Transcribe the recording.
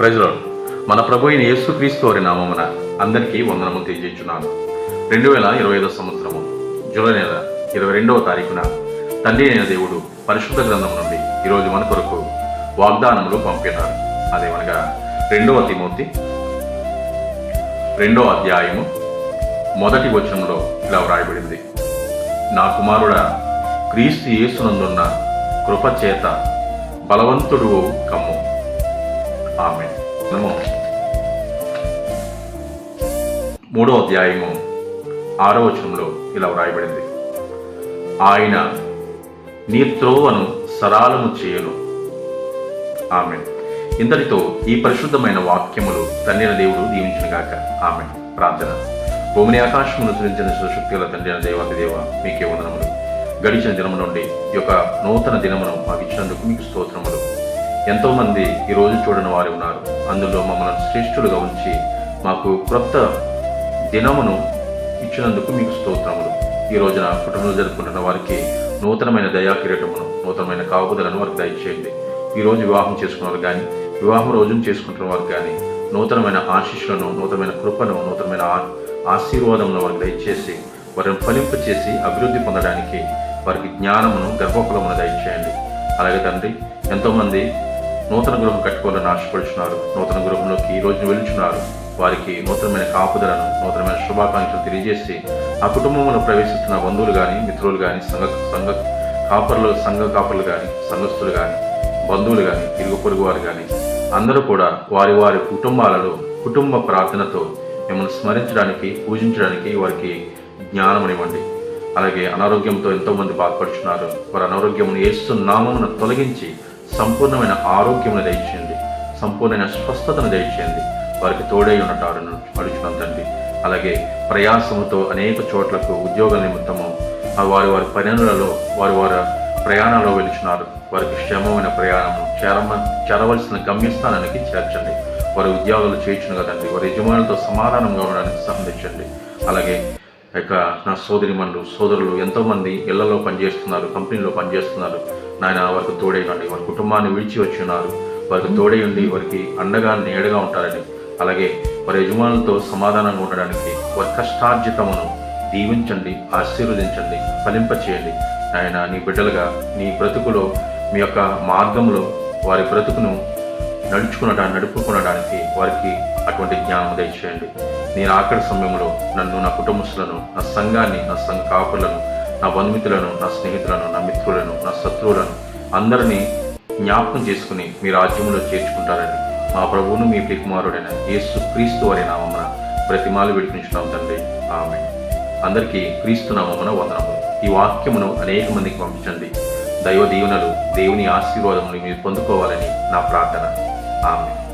ప్రజలు మన ప్రభు అయిన యేసుక్రీస్తు వారి నామమున అందరికీ వందనము తెలియజేస్తున్నాను. రెండు వేల ఇరవై ఐదో సంవత్సరము జూలై నెల ఇరవై రెండవ తారీఖున తండ్రి అయిన దేవుడు పరిశుద్ధ గ్రంథం నుండి ఈరోజు మన కొరకు వాగ్దానములు పంపినారు అదేమనగా రెండవ తిమోతి రెండవ అధ్యాయము మొదటి వచనంలో ఇలా వ్రాయబడింది. నా కుమారుడా క్రీస్తు యేసునందున్న కృపచేత బలవంతుడు కమ్ము. ఆమె నమో. మూడో అధ్యాయము ఆరో వచనంలో ఇలా వ్రాయబడింది. ఆయన నీ త్రోవను సరాలము చేయను. ఆమె ఇంతటితో ఈ పరిశుద్ధమైన వాక్యములు తండ్రిన దేవుడు దీవించినగాక ఆమె ప్రార్థన. భూమిని ఆకాశమును సృజించిన సుశక్తుల తండ్రిన దేవాది దేవ మీకే వందనములు. గడిచిన దినము నుండి ఈ యొక్క నూతన దినమును మాకు ఇచ్చినందుకు మీకు స్తోత్రములు. ఎంతోమంది ఈరోజు ఈ చూడని వారు ఉన్నారు. అందులో మమ్మల్ని శ్రేష్ఠులుగా ఉంచి మాకు క్రొత్త దినమును ఇచ్చినందుకు మీకు స్తోత్రములు. ఈ రోజున కుటుంబంలో జరుపుకుంటున్న వారికి నూతనమైన దయా కిరీటమును నూతనమైన కాపుదలను వారికి దయచేయండి. ఈ రోజు వివాహం చేసుకున్న వారు కానీ వివాహం రోజును చేసుకుంటున్న వారు కానీ నూతనమైన ఆశీస్సులను నూతనమైన కృపను నూతనమైన ఆ- ఆశీర్వాదమును వారికి దయచేసి వారిని ఫలింపచేసి అభివృద్ధి పొందడానికి వారికి జ్ఞానమును గర్భఫలమును దయచేయండి. అలాగే తండ్రి ఎంతోమంది నూతన గృహం కట్టుకోవాలని ఆశపడుచున్నారు. నూతన గృహంలోకి ఈ రోజు వెలుచున్నారు. వారికి నూతనమైన కాపుదలను నూతనమైన శుభాకాంక్షలు తెలియజేసి ఆ కుటుంబంలో ప్రవేశిస్తున్న బంధువులు కానీ మిత్రులు కానీ సంఘ సంఘ కాపర్లు సంఘ కాపర్లు కానీ సంఘస్థులు కానీ బంధువులు కానీ ఇరుగు పొరుగు వారు కానీ అందరూ కూడా వారి వారి కుటుంబాలలో కుటుంబ ప్రార్థనతో మిమ్మల్ని స్మరించడానికి పూజించడానికి వారికి జ్ఞానమునివ్వండి. అలాగే అనారోగ్యంతో ఎంతోమంది బాధపడుచున్నారు. వారి అనారోగ్యమును ఏస్తు నామమును తొలగించి సంపూర్ణమైన ఆరోగ్యమును దయచేయండి. సంపూర్ణమైన స్వస్థతను దయచేయండి. వారికి తోడై ఉన్నటారును అడుచున్నాం తండ్రి. అలాగే ప్రయాసముతో అనేక చోట్లకు ఉద్యోగ నిమిత్తము వారి వారి పనులలో వారి వారి ప్రయాణంలో వెలుచున్నారు. వారికి క్షేమమైన ప్రయాణము చేరమ చేరవలసిన గమ్యస్థానానికి చేర్చండి. వారి ఉద్యోగాలు చేయించును కదండి. వారి యజమానులతో సమాధానంగా ఉండడానికి సంబంధించండి అలాగే యొక్క నా సోదరి మనులు సోదరులు ఎంతోమంది ఇళ్ళలో పనిచేస్తున్నారు కంపెనీలో పనిచేస్తున్నారు. నాయన వారికి తోడైనండి వారి కుటుంబాన్ని విడిచి వచ్చి ఉన్నారు వారికి తోడే ఉండి వారికి అండగా నీడగా ఉంటారని. అలాగే వారి యజమానులతో సమాధానంగా ఉండడానికి వారి కష్టార్జితమును దీవించండి ఆశీర్వదించండి ఫలింపచేయండి. నాయన నీ బిడ్డలుగా నీ బ్రతుకులో మీ యొక్క మార్గంలో వారి బ్రతుకును నడుచుకునడానికి నడుపుకునడానికి వారికి అటువంటి జ్ఞానం దయచేయండి. నేను ఆఖరి సమయంలో నన్ను నా కుటుంబస్తులను నా సంఘాన్ని నా సంఘ కాపులను నా బంధుమిత్రులను నా స్నేహితులను నా మిత్రులను నా శత్రువులను అందరినీ జ్ఞాపకం చేసుకుని మీ రాజ్యంలో చేర్చుకుంటారని మా ప్రభువును మీ ప్రికుమారుడైన యేసు క్రీస్తు వారి నామమున ప్రతిమాలు విడిపించున్నాం తండ్రి. ఆమె అందరికీ క్రీస్తు నామమున వందనములు. ఈ వాక్యమును అనేక మందికి పంపించండి. దైవ దీవెనలు దేవుని ఆశీర్వాదములు మీరు పొందుకోవాలని నా ప్రార్థన. ఆమె